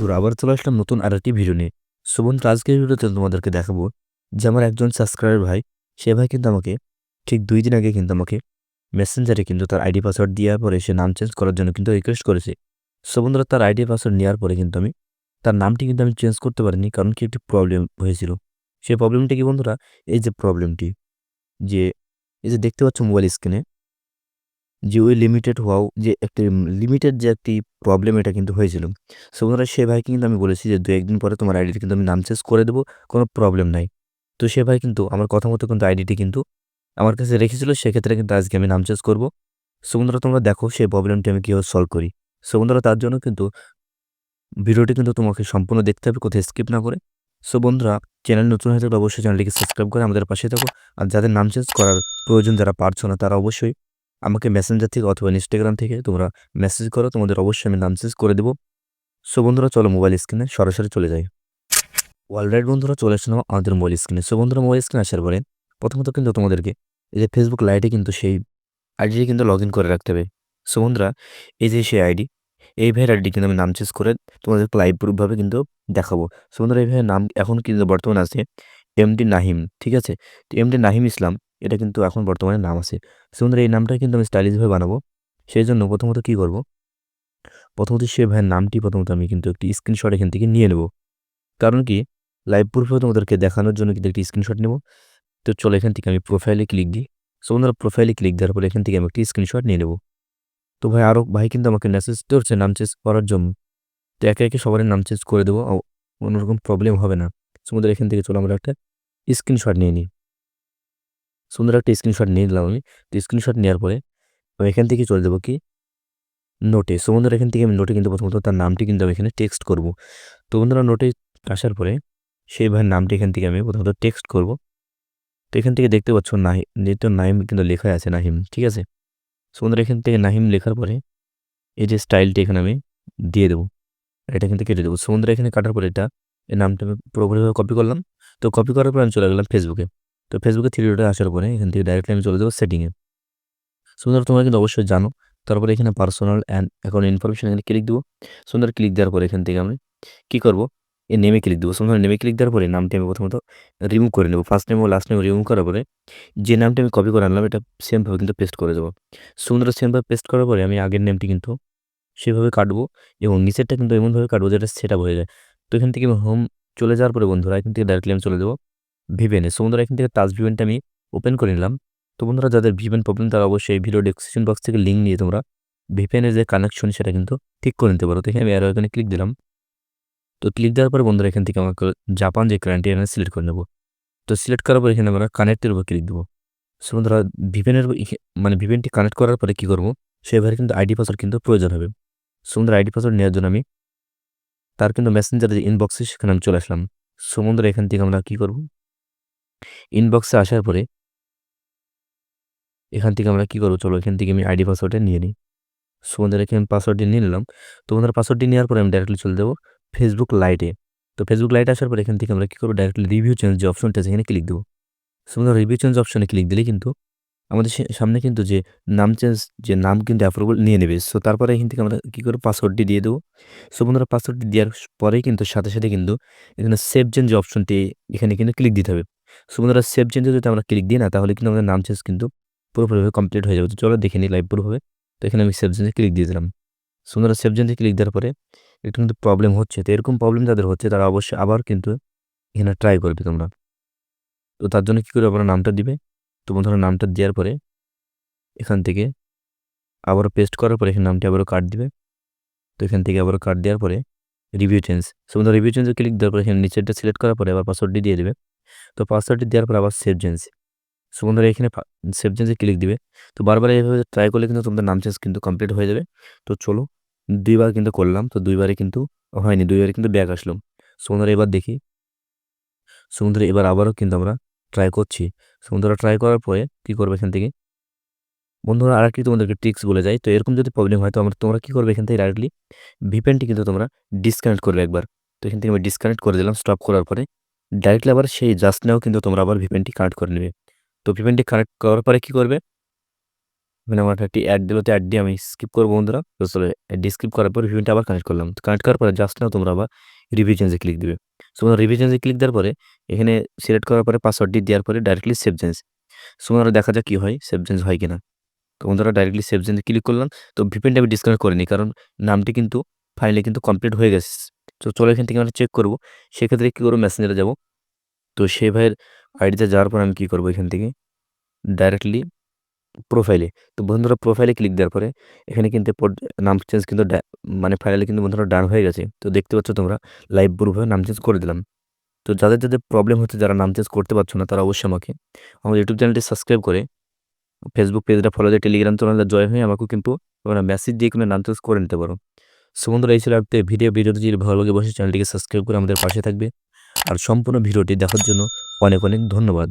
বন্ধুরা, আবার চলে আসলাম নতুন আরেকটি ভিডিও নিয়ে। সো আজকের ভিডিওতে তোমাদেরকে দেখাবো যে আমার একজন সাবস্ক্রাইবার ভাই, সে ভাই কিন্তু আমাকে ঠিক দুই দিন আগে কিন্তু আমাকে মেসেঞ্জারে কিন্তু তার আইডি পাসওয়ার্ড দেওয়ার পরে সে নাম চেঞ্জ করার জন্য কিন্তু রিকোয়েস্ট করেছে। সো বন্ধুরা, তার আইডি পাসওয়ার্ড নেওয়ার পরে কিন্তু আমি তার নামটি কিন্তু আমি চেঞ্জ করতে পারিনি, কারণ কি একটি প্রবলেম হয়েছিল। সেই প্রবলেমটি কি বন্ধুরা, এই যে প্রবলেমটি যে, এই যে দেখতে পাচ্ছ মোবাইল স্ক্রিনে যে ওই লিমিটেড হওয়াও যে একটি লিমিটেড যে একটি প্রবলেম এটা কিন্তু হয়েছিল। সো বন্ধুরা, সে ভাইকে কিন্তু আমি বলেছি যে দু একদিন পরে তোমার আইডিটি কিন্তু আমি নাম চেঞ্জ করে দেবো, কোনো প্রবলেম নাই। তো সে ভাই কিন্তু আমার কথা মতো কিন্তু আইডিটি কিন্তু আমার কাছে রেখেছিল, সেক্ষেত্রে কিন্তু আজকে আমি নাম চেঞ্জ করব। সো বন্ধুরা, তোমরা দেখো সেই প্রবলেমটি আমি কীভাবে সলভ করি। সো বন্ধুরা, তার জন্য কিন্তু ভিডিওটি কিন্তু তোমাকে সম্পূর্ণ দেখতে হবে, কোথায় স্কিপ না করে। সো বন্ধুরা, চ্যানেল নতুন হয়ে থাকলে অবশ্যই চ্যানেলটিকে সাবস্ক্রাইব করে আমাদের পাশে থাকো। আর যাদের নাম চেঞ্জ করার প্রয়োজন, যারা পারছ না, তারা অবশ্যই আমাকে মেসেঞ্জার থেকে অথবা ইনস্টাগ্রাম থেকে তোমরা মেসেজ করো, তোমাদের অবশ্যই আমি নাম চেঞ্জ করে দেবো। সো বন্ধুরা, চলো মোবাইল স্ক্রিনে সরাসরি চলে যাই। অলরাইট বন্ধুরা, চলে আসলাম আমাদের মোবাইল স্ক্রিনে সো বন্ধুরা মোবাইল স্ক্রিনে আসার পরে প্রথমত কিন্তু তোমাদেরকে এই যে ফেসবুক লাইটে কিন্তু সেই আইডিটি কিন্তু লগ করে রাখতে হবে। সো বন্ধুরা, এই যে সেই আইডি এই ভাইয়ের আইডি কিন্তু আমি নাম চেঞ্জ করে তোমাদেরকে লাইভ প্রুফভাবে কিন্তু দেখাবো। সো বন্ধুরা, এই ভাইয়ের নাম এখন কিন্তু বর্তমানে আছে এমডি নাহিম ঠিক আছে? তো এমডি নাহিম ইসলাম এটা কিন্তু এখন বর্তমানে নাম আছে। সো বন্ধুরা এই নামটা কিন্তু আমি স্টাইলিশভাবে বানাবো। সেই জন্য প্রথমত কী করব? প্রথমত সে ভাইয়ের নামটি প্রথমত আমি কিন্তু একটি স্ক্রিনশট এখান থেকে নিয়ে নেব। কারণ কি? লাইভ প্রুফে তোমাদেরকে দেখানোর জন্য কিন্তু একটি স্ক্রিনশট নেব। তো চলো এখান থেকে আমি প্রোফাইলে ক্লিক দিই। সো বন্ধুরা প্রোফাইলে ক্লিক দেওয়ার পরে এখান থেকে আমি একটি স্ক্রিনশট নিয়ে নেব। তো ভাই আরও ভাই কিন্তু আমাকে মেসেজ করছে নাম চেঞ্জ করার জন্য। তো একে একে সবার নাম চেঞ্জ করে দেবো। কোনোরকম প্রবলেম হবে না। সমুদ্র এখান থেকে চলো আমরা একটা স্ক্রিনশট নিয়ে নিই। সুন্দর একটা স্ক্রিনশট নিয়ে নিলাম আমি। তো স্ক্রিনশট নেওয়ার পরে আমি এখান থেকে চলে যাব কি? নোটে সো বন্ধুরা, এখান থেকে আমি নোটে কিন্তু প্রথমত তার নামটি কিন্তু আমি এখানে টেক্সট করব। তো বন্ধুরা নোটে আসার পরে সেই ভাইয়ের নামটি এখান থেকে আমি প্রথমত টেক্সট করব। তো এখান থেকে দেখতে পাচ্ছ নাহি, যেহেতু নাহিম কিন্তু লেখা আছে, নাহিম, ঠিক আছে? সো বন্ধুরা, এখান থেকে নাহিম লেখার পরে এই যে স্টাইলটি এখানে আমি দিয়ে দেবো। এটা কিন্তু কেটে দেবো। সো বন্ধুরা, এখানে কাটার পরে এটা এই নামটা আমি পুরোপুরিভাবে কপি করলাম। তো কপি করার পর আমি চলে গেলাম ফেসবুকে তো ফেসবুকে থ্রি ডটে আসার পরে এখান থেকে ডাইরেক্টলি আমি চলে যাব সেটিংয়ে সুন্দর, তোমরা কিন্তু অবশ্যই জানো। তারপরে এখানে পার্সোনাল অ্যান্ড অ্যাকাউন্ট ইনফরমেশন এখানে ক্লিক দেবো। সুন্দর ক্লিক দেওয়ার পরে এখান থেকে আমি কী করব? এ নেমে ক্লিক দেবো। সুন্দর নেমে ক্লিক দেওয়ার পরে নামটি আমি প্রথমত রিমুভ করে নেব। ফার্স্ট নেম ও লাস্ট নেম রিমুভ করার পরে যে নামটি আমি কপি করে আনলাম, এটা সেমভাবে কিন্তু পেস্ট করে দেবো। সুন্দর সেমভাবে পেস্ট করার পরে আমি আগের নেমটি কিন্তু সেভাবে কাটবো এবং নিচেরটা কিন্তু এমনভাবে কাটবো যেটা সেট হয়ে যায়। তো এখান থেকে হোম চলে যাওয়ার পরে বন্ধুরা, এখান থেকে ডাইরেক্টলি আমি চলে দেবো। ভিভেনে সো বন্ধুরা, এখান থেকে টাচ ভিভেনটা আমি ওপেন করে নিলাম। তো বন্ধুরা, যাদের ভিভেন প্রবলেম তারা অবশ্যই ভিডিও ডিসক্রিপশন বক্স থেকে লিঙ্ক নিয়ে তোমরা ভিপেনের যে কানেকশন সেটা কিন্তু ঠিক করে নিতে পারো। তো এখানে আমি এখানে ক্লিক দিলাম। তো ক্লিক দেওয়ার পরে বন্ধুরা, এখান থেকে আমাকে জাপান যে ক্লায়েন্টটি এখানে সিলেক্ট করে নেব। তো সিলেক্ট করার পরে এখানে আমরা কানেক্টের উপর ক্লিক দেবো। সো বন্ধুরা ভিভেনের মানে ভিভেনটি কানেক্ট করার পরে কী করব? সেভাবে কিন্তু আইডি পাসওয়ার্ড কিন্তু প্রয়োজন হবে। সো বন্ধুরা আইডি পাসওয়ার্ড নেওয়ার জন্য আমি তার কিন্তু মেসেঞ্জারের যে ইনবক্সে সেখানে আমি চলে আসলাম। সো বন্ধুরা, এখান থেকে আমরা কী করব? ইনবক্সে আসার পরে এখান থেকে আমরা কী করব? চলো এখান থেকে আমি আইডি পাসওয়ার্ডটা নিয়ে নিই। সো বন্ধুরা, এখানে পাসওয়ার্ডটি নিয়ে নিলাম। তো বন্ধুরা পাসওয়ার্ডটি নেওয়ার পরে আমি ডাইরেক্টলি চলে যাব ফেসবুক লাইটে তো ফেসবুক লাইটে আসার পরে এখান থেকে আমরা কী করব? ডাইরেক্টলি রিভিউ চেঞ্জ যে অপশনটা আছে, এখানে ক্লিক দেবো। সো রিভিউ চেঞ্জ অপশনে ক্লিক দিলে কিন্তু আমাদের সামনে কিন্তু যে নাম চেঞ্জ যে নাম কিন্তু অ্যাপ্রুভাল নিয়ে নেবে। সো তারপরে এখান থেকে আমরা কী করব? পাসওয়ার্ডটি দিয়ে দেবো। সো বন্ধুরা পাসওয়ার্ডটি দেওয়ার পরেই কিন্তু সাথে সাথে কিন্তু এখানে সেভ চেঞ্জ অপশনটি এখানে কিন্তু ক্লিক দিতে হবে। সো বন্ধুরা সেভ চেঞ্জে যদি আমরা ক্লিক দিই না, তাহলে কিন্তু আমাদের নাম চেঞ্জ কিন্তু পুরোপুরিভাবে কমপ্লিট হয়ে যাবে। তো চলো দেখে নিই লাইভ পুরোভাবে। তো এখানে আমি সেভ চেঞ্জে ক্লিক দিয়ে দিলাম। সো বন্ধুরা সেভ চেঞ্জে ক্লিক দেওয়ার পরে একটু কিন্তু প্রবলেম হচ্ছে। তো এরকম প্রবলেম যাদের হচ্ছে, তারা অবশ্যই আবার কিন্তু এখানে ট্রাই করবে তোমরা। তো তার জন্য কী করে আপনার নামটা দিবে? তো বন্ধুরা, নামটা দেওয়ার পরে এখান থেকে আবারও পেস্ট করার পরে এখানে নামটি আবারও কাট দিবে। তো এখান থেকে আবারও কাট দেওয়ার পরে রিভিউ চেঞ্জ সো বন্ধুরা রিভিউ চেঞ্জে ক্লিক দেওয়ার পরে এখানে নিচেরটা সিলেক্ট করার পরে আবার পাসওয়ার্ডটি দিয়ে দেবে। তো পাসওয়ার্ডটি দেওয়ার পর আবার সেভ চেঞ্জ সো বন্ধুরা, এখানে সেভ চেঞ্জে ক্লিক দিবে। তো বারবার এইভাবে ট্রাই করলে কিন্তু তোমাদের নাম চেঞ্জ কিন্তু কমপ্লিট হয়ে যাবে। তো চলো, দুইবার কিন্তু করলাম। তো দুইবারে কিন্তু হয়নি, দুইবারে কিন্তু ব্যাক আসলাম সো বন্ধুরা, এবার দেখি। সো বন্ধুরা, এবার আবারও কিন্তু আমরা ট্রাই করছি। সো বন্ধুরা ট্রাই করার পরে কী করবে এখান থেকে? বন্ধুরা আর একটি তোমাদেরকে ট্রিক্স বলে যাই তো এরকম যদি প্রবলেম হয়, তো আমরা তোমরা কী করবে এখান থেকে ডাইরেক্টলি ভিপেনটি কিন্তু তোমরা ডিসকানেক্ট করবে একবার। তো এখান থেকে আমি ডিসকানেক্ট করে দিলাম। স্টপ করার পরে ডাইরেক্টলি আবার সেই জাস্ট নাও কিন্তু তোমরা আবার ভিপেনটি কানেক্ট করে নেবে। তো ভিপেনটি কানেক্ট করার পরে কী করবে? মানে আমার একটি অ্যাড দিল, তো অ্যাড দিয়ে আমি স্কিপ করব বন্ধুরা। তো চলে অ্যাড স্কিপ করার পর ভিডিওটা আবার কানেক্ট করলাম। কানেক্ট করার পরে জাস্ট না তোমরা আবার চেঞ্জে ক্লিক দিবে। সো তোমরা চেঞ্জে ক্লিক দেওয়ার পরে এখানে সিলেক্ট করার পরে পাসওয়ার্ডটি দেওয়ার পরে ডাইরেক্টলি সেভ চেঞ্জ সো বন্ধুরা দেখা যাক কী হয় সেভ চেঞ্জ হয় কিনা। তো বন্ধুরা ডাইরেক্টলি সেভ চেঞ্জে ক্লিক করলাম। তো ভিপিএনটা আমি ডিসকানেক্ট করিনি কারণ নামটি কিন্তু ফাইনালি কিন্তু কমপ্লিট হয়ে গেছে। তো চলো এখান থেকে আমরা চেক করব। সেক্ষেত্রে কী করব? মেসেঞ্জারে যাব। তো সে ভাইয়ের আইডিতে যাওয়ার পর আমি কী করব এখান থেকে? ডাইরেক্টলি প্রোফাইলে তো বন্ধুরা প্রোফাইলে ক্লিক দেওয়ার পরে এখানে কিন্তু নাম চেঞ্জ কিন্তু মানে ফাইনালি কিন্তু বন্ধুরা ডান হয়ে গেছে। তো দেখতে পাচ্ছ তোমরা লাইভ গ্রুপে নাম চেঞ্জ করে দিলাম। তো যাদের যাদের প্রবলেম হচ্ছে, যারা নাম চেঞ্জ করতে পারছ না, তারা অবশ্যই আমাকে আমার ইউটিউব চ্যানেলটি সাবস্ক্রাইব করে ফেসবুক পেজটা ফলো দিয়ে টেলিগ্রাম চ্যানেলে জয় হয়ে আমাকেও কিন্তু তোমরা মেসেজ দিয়ে কোনো নাম চেঞ্জ করে নিতে পারো। বন্ধুরা এই ছিল ভিডিও। ভিডিওটি যদি ভালো লাগে বসে চ্যানেলটিকে সাবস্ক্রাইব করে আমাদের পাশে থাকবে। আর সম্পূর্ণ ভিডিওটি দেখার জন্য অনেক অনেক ধন্যবাদ।